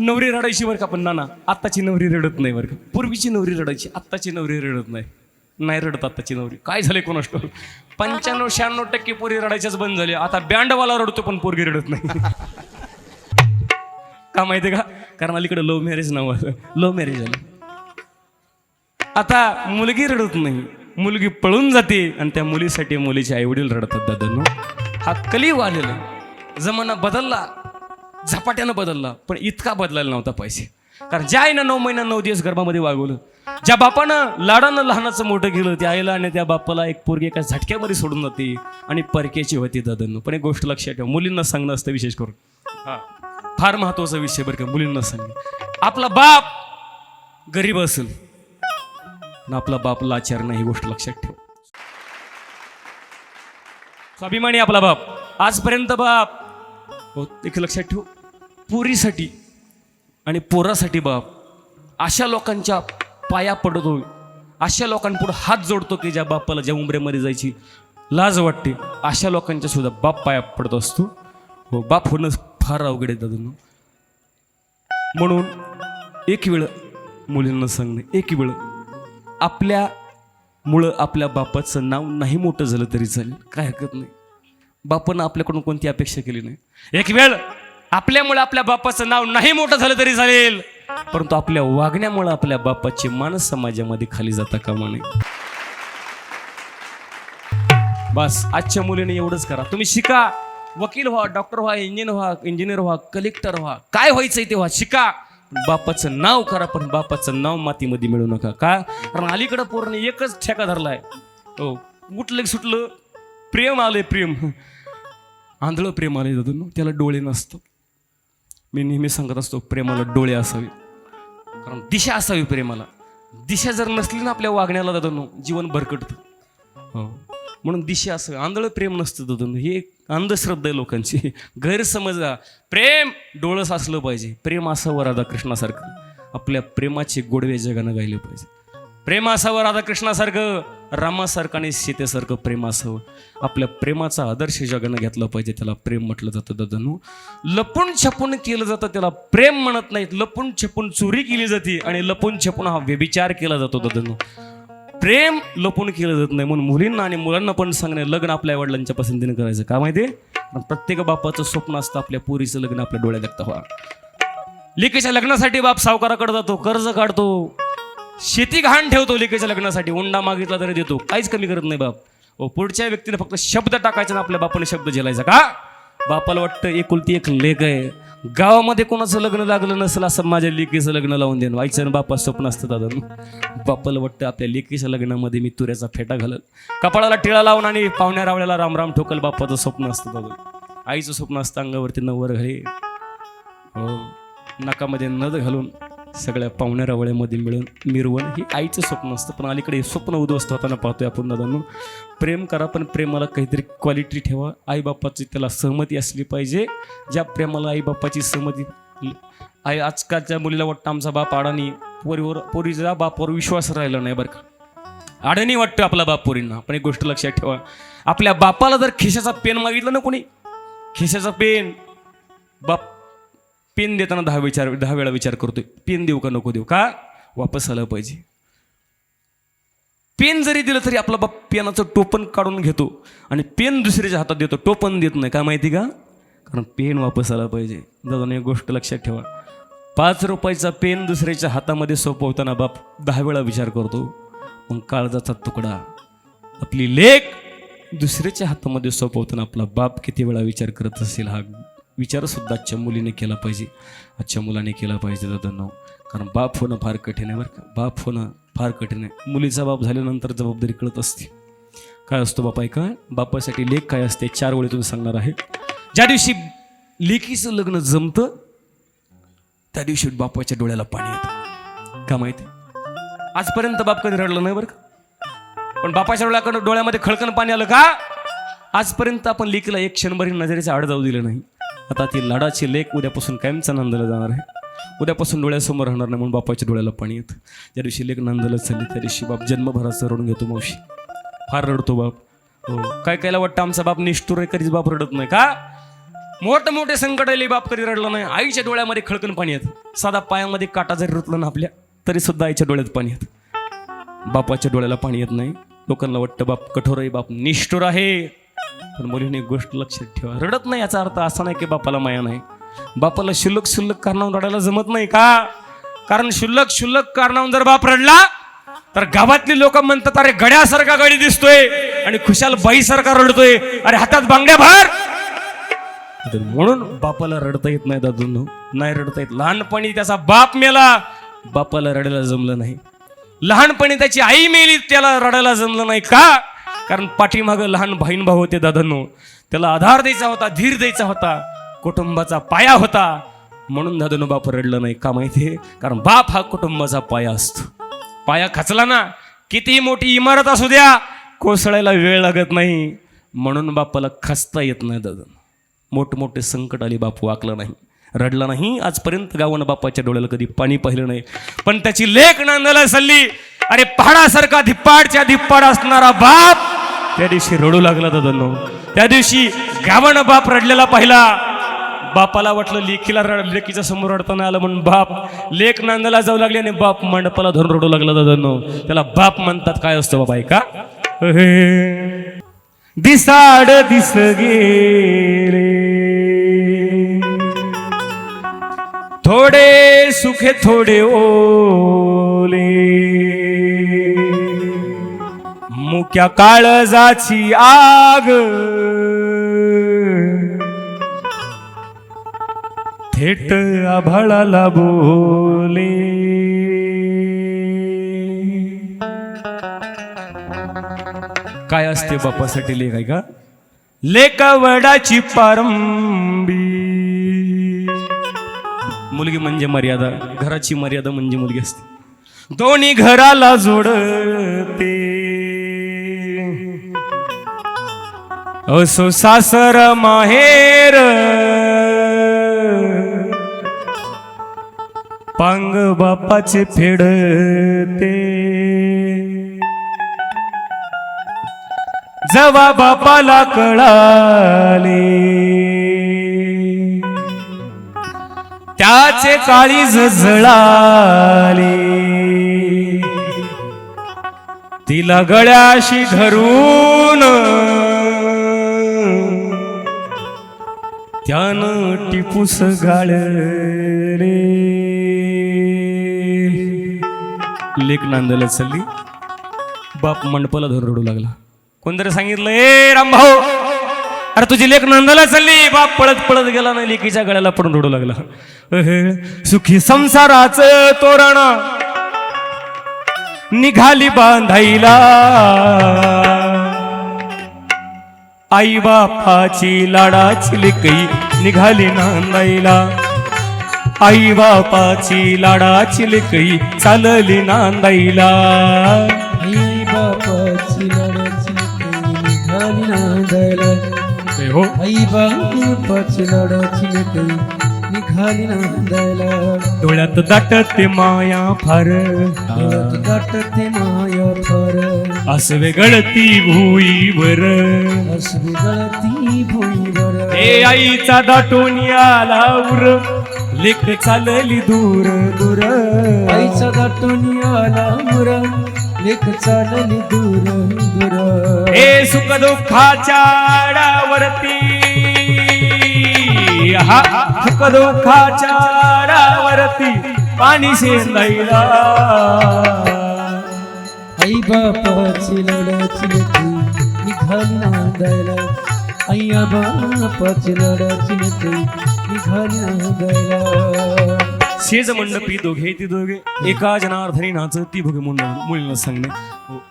नवरी रडायची बरं का पण नाना? आत्ताची नवरी रडत नाही बरं का? पूर्वीची नवरी रडायची आत्ताची नवरी रडत नाही. नाही रडत आत्ताची नवरी. काय झाले कोणास पंच्याण्णव शहाण्णव टक्के पोरी रडायच्याच बंद झाले. आता बँडवाला रडतो पण पोरगी रडत नाही. का माहिती का? कारण अलीकडे लव्ह मॅरेज नाव लव्ह मॅरेज झालं आता मुलगी रडत नाही. मुलगी पळून जाते आणि त्या मुलीसाठी मुलीचे आईवडील रडतात दादा हा कली आलेला जमाना बदलला. झपाट्यानं बदलला पण इतका बदलायला नव्हता पैसे. कारण ज्या आईनं नऊ महिना नऊ दिवस गर्भामध्ये वागवलं ज्या बापानं लाडानं लहानाचं मोठं केलं त्या आईला आणि त्या बापाला एक पोरगी एका झटक्यामध्ये सोडून जाते आणि परकेची होती दादांनो. पण एक गोष्ट लक्षात ठेवा मुलींना सांगणं असतं विशेष करून. हा. फार महत्त्वाचा विषय बरं का मुलींना सांगणं. आपला बाप गरीब असेल आपला बाप लाचार नाही ही गोष्ट लक्षात ठेव. स्वाभिमानी आपला बाप. आजपर्यंत बाप हो एक लक्षात ठेव. पोरीसाठी आणि पोरासाठी बाप अशा लोकांच्या पाया पडतो. अशा लोकांपुढे हात जोडतो की ज्या बापाला ज्या उंबऱ्यामध्ये जायची लाज वाटते अशा लोकांच्या सुद्धा बाप पाया पडत असतो. हो बाप होणं फार अवघड आहे दादूंनो. म्हणून एक वेळ मुलींना सांगणे एक वेळ आपल्या मुळं आपल्या बापाचं नाव नाही मोठं झालं तरी चालेल काय हरकत नाही. बापानं आपल्याकडून कोणती अपेक्षा केली नाही. एक वेळ आपल्यामुळे आपल्या बापाचं नाव नाही मोठं झालं तरी चालेल. परंतु आपल्या वागण्यामुळे आपल्या बापाची मानस समाजामध्ये खाली जाता कामा नये. बस आजच्या मुलीने एवढंच करा. तुम्ही शिका. वकील व्हा डॉक्टर व्हा इंजिनियर व्हा इंजिनियर व्हा कलेक्टर व्हा. काय व्हायचंय ते व्हा शिका. बापाचं नाव करा पण बापाचं नाव मातीमध्ये मिळू नका. का? कारण अलीकडं पोरने एकच ठेका धरलाय. हो उठलं सुटलं. प्रेम आले प्रेम. आंधळं प्रेम आले दादू त्याला डोळे नसतं. मी नेहमी सांगत असतो प्रेमाला डोळे असावे. कारण दिशा असावी प्रेमाला. दिशा जर नसली ना आपल्या वागण्याला दादू जीवन भरकटतं. हो. म्हणून दिशा असावी. आंधळं प्रेम नसतं दादा हे एक अंधश्रद्धा आहे लोकांची. गैरसमज प्रेम डोळस असलं पाहिजे. प्रेम असावं राधाकृष्णासारखं. आपल्या प्रेमाचे गोडवे जगानं गायले पाहिजे. प्रेमासावं राधाकृष्णासारखं रामासारखं आणि सीतेसारखं प्रेमासावं आपल्या प्रेमाचा आदर्श जगानं घेतला पाहिजे त्याला प्रेम म्हटलं जातं दादानू. लपून छपून केलं जातं त्याला प्रेम म्हणत नाहीत. लपून छपून चोरी केली जाते आणि लपून छपून हा व्यभिचार केला जातो दादानू. प्रेम लपून केलं जात नाही म्हणून मुलींना आणि मुलांना पण सांगणे लग्न आपल्या वडिलांच्या पसंतीने करायचं. का माहिती प्रत्येक बापाचं स्वप्न असतं आपल्या पोरीचं लग्न आपल्या डोळ्यात देखता व्हा लेकीच्या लग्नासाठी बाप सावकाराकडे जातो कर्ज काढतो. शेती घाण ठेवतो लेकीच्या लग्नासाठी. उंडा मागितला तरी देतो. काहीच कमी करत नाही बाप. ओ पुढच्या व्यक्तीने फक्त शब्द टाकायचा ना आपल्या बापाने शब्द झेलायचा का? बापाला वाटतं एकुलती एक लेख आहे. गावामध्ये कोणाचं लग्न लागलं नसेल असं माझ्या लेकीचं लग्न लावून देणं. आईचं आणि बापा स्वप्न असतं दादा. बापाला वाटतं आपल्या लेकीच्या लग्नामध्ये मी तुऱ्याचा फेटा घालल. कपाळाला टिळा लावून आणि पाहुण्या रावळ्याला रामराम ठोकल बापाचं स्वप्न असतं दादा. आईचं स्वप्न असतं अंगावरती नवर घाले. हो नाकामध्ये नद घालून. सगळ्या पाहुण्या रवळ्यामध्ये मिळून मिरवण ही आईचं स्वप्न असतं. पण अलीकडे हे स्वप्न उद्ध्वस्त होताना पाहतोय आपण दादांनो. प्रेम करा पण प्रेमाला काहीतरी क्वालिटी ठेवा. आईबापाची त्याला सहमती असली पाहिजे. ज्या प्रेमाला आईबापाची सहमती आई आजकालच्या मुलीला वाटतं आमचा बाप आडानी पोरीवर पोरीचा बापावर विश्वास राहिला नाही बरं का. अडानी वाटतं आपला बाप पोरींना पण एक गोष्ट लक्षात ठेवा. आपल्या बापाला जर खिशाचा पेन मागितलं ना कोणी खिशाचा पेन बाप पेन देताना दहा विचार दहा वेळा विचार करतोय. पेन देऊ का नको देऊ? का? वापस आलं पाहिजे. पेन जरी दिलं तरी आपला बाप पेनाचं टोपण काढून घेतो. आणि पेन दुसऱ्याच्या हातात देतो. टोपण देत नाही. का माहिती का? कारण पेन वापस आला पाहिजे. दादा एक गोष्ट लक्षात ठेवा. पाच रुपयाचा पेन दुसऱ्याच्या हातामध्ये सोपवताना बाप दहा वेळा विचार करतो. मग काळजाचा तुकडा. आपली लेख दुसऱ्याच्या हातामध्ये सोपवताना आपला बाप किती वेळा विचार करत असेल हा विचारसुद्धा आजच्या मुलीने केला पाहिजे. आजच्या मुलाने केला पाहिजे दादांनो कारण बाप होणं फार कठीण आहे बरं का. बाप होणं फार कठीण आहे. मुलीचा बाप झाल्यानंतर जबाबदारी कळत असते. काय असतो बापाय ऐका? बापासाठी लेख काय असते? चार वेळेतून सांगणार आहे. ज्या दिवशी लेकीचं लग्न जमतं त्या दिवशी बापाच्या डोळ्याला पाणी येतं. का माहिती? आजपर्यंत बाप कधी रडलं नाही बरं का? पण बापाच्या डोळ्याकडं डोळ्यामध्ये खळकन पाणी आलं का? आजपर्यंत आपण लेकीला एक क्षणभरी नजरेचा आड जाऊ दिलं नाही. आता ती लाडाची लेख उद्यापासून कायमचा नंदला जाणार आहे. उद्यापासून डोळ्यासमोर राहणार नाही म्हणून बापाच्या डोळ्याला पाणी येतं. ज्या दिवशी लेख नंदला चालली त्या दिवशी बाप जन्मभराचं रडून घेतो मावशी. फार रडतो बाप. हो काय कायला वाटतं आमचा बाप? निष्ठुर आहे कधीच बाप रडत नाही. का? मोठे मोठे संकट आले बाप कधी रडलं नाही. आईच्या डोळ्यामध्ये खळकन पाणी येत. साधा पायामध्ये काटा जरी रुतलं ना आपल्या तरी सुद्धा आईच्या डोळ्यात पाणी येत. बापाच्या डोळ्याला पाणी येत नाही. लोकांना वाटतं बाप कठोर आहे बाप निष्ठुर आहे. पण मुलीने एक गोष्ट लक्षात ठेवा. रडत नाही याचा अर्थ असा नाही की बापाला माया नाही. बापाला शुल्लक शुल्लक कारणावून रडायला जमत नाही का? कारण शुल्लक शुल्लक कारणावून जर बाप रडला तर गावातली लोक म्हणतात अरे गड्यासारखा गडी दिसतोय आणि खुशाल बाईसारखा रडतोय. अरे हातात बांगड्या भर. तर म्हणून बापाला रडता येत नाही दादून. नाही रडता येत. लहानपणी त्याचा बाप मेला बापाला रडायला जमलं नाही. लहानपणी त्याची आई मेली त्याला रडायला जमलं नाही का? कारण पाठीमागं लहान बहीण भाऊ होते दादांनो त्याला आधार द्यायचा होता धीर द्यायचा होता कुटुंबाचा पाया होता. म्हणून दादानो बाप रडलं नाही का माहितीये कारण बाप हा कुटुंबाचा पाया असतो. पाया खचला ना कितीही मोठी इमारत असू द्या कोसळायला वेळ लागत नाही. म्हणून बापाला खचता येत नाही दादा मोठमोठे संकट आली बापू वाकलं नाही. रडला नाही. आजपर्यंत गावानं बापाच्या डोळ्याला कधी पाणी पाहिलं नाही. पण त्याची लेख नांदायला सल्ली अरे पहाडासारखा धिप्पाडच्या धिप्पाड असणारा बाप त्या दिवशी रडू लागला दादांनो त्या दिवशी गावानं बाप रडलेला पाहिला. बापाला वाटलं लेखीला रड लेकीच्या समोर रडताना आलं म्हणून बाप. लेख नांदायला जाऊ लागले आणि बाप मंडपाला धरून रडू लागला दादांनो त्याला बाप म्हणतात काय असतं बाबा ऐका. दिसाड दिस गेले थोडे सुखे थोडे ओले. मुक्या काळजाची आग. थेट आभाळाला बोले. काय असते बापासाठी लेख आहे का? लेकवडाची पारंबी. मुलगी म्हणजे मर्यादा घराची मर्यादा म्हणजे मुलगी असते. दोन्ही घराला जोड. असो सासर माहेर. पांग बापाचे फेडते. जवा बापाला कळाले. त्याचे काळी झळाले तिला गळ्याशी धरून त्यानं टिपूस गाळले. लेख नांदायला चालली बाप मंडपाला धरून रडू लागला. कोणतरी सांगितलं ए रामभाऊ अरे तुझी लेख नांदायला चालली बाप पळत पळत गेला ना लेकीच्या गळ्याला पडून रडू लागला. अहे, सुखी संसाराचं तोरण निघाली बांधायला. आई बापाची लाडाची लेकई निघाली नांदायला आई बापाची लाडाची लेकई चालली नांदायला आई बापाची लाडाची लेकरं निघाली नांदायला हो. आई बापाची लाडाची लेकरं निघाली नांदायला. डोळ्यात दाटते माया फार. डोळ्यात गाठते माया फार. असवे गळती भुईवर. असली गळती भुईवर. हे आईचा दाटून आला उर. लेख चालली दूर दूर. आईचा गाठून आला मुरा लेख चालली दूर दूर. हे सुख दुःखाच्या आडावरती. हा सुख दुःखाच्या आडावरती पाणी शेंदायला आई बापाची लाडाची लेकरं निघाली नांदायला आईया बापाची लाडाची लेकरं निघाली नांदायला शेज मंडपी दोघे ती दोघे एका जनार्दनी नाच ती भोगे मुलं मुलींना सांगणे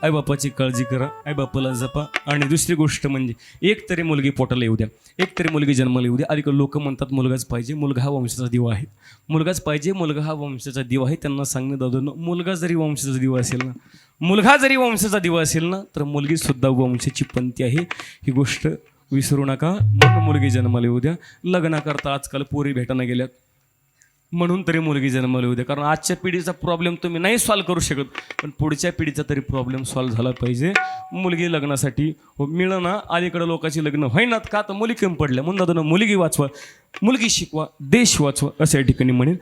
आईबापाची आई बापाची काळजी करा आई बापाला जपा. आणि दुसरी गोष्ट म्हणजे एक तरी मुलगी पोटाला येऊ द्या. एक तरी मुलगी जन्माला येऊ द्या. आधी लोक म्हणतात मुलगाच पाहिजे मुलगा हा वंशाचा दिवा आहे. मुलगाच पाहिजे मुलगा हा वंशाचा दिवा आहे. त्यांना सांगणे दादून मुलगा जरी वंशाचा दिवा असेल ना मुलगा जरी वंशाचा दिवा असेल ना तर मुलगीसुद्धा वंशाची पंथी आहे. ही गोष्ट विसरू नका. मग मुलगी जन्माला येऊ द्या. लग्नाकरता आजकाल पोरी भेटायला गेल्यात. म्हणून तरी मुलगी जन्मली होते. कारण आजच्या पिढीचा प्रॉब्लेम तुम्ही नाही सॉल्व्ह करू शकत. पण पुढच्या पिढीचा तरी प्रॉब्लेम सॉल्व्ह झाला पाहिजे. मुलगी लग्नासाठी हो मिळणं अलीकडे लोकांची लग्न होईनात का? तर मुली कमी पडल्या. म्हणून दादा मुलगी वाचवा मुलगी शिकवा देश वाचवा असं या ठिकाणी म्हणेन.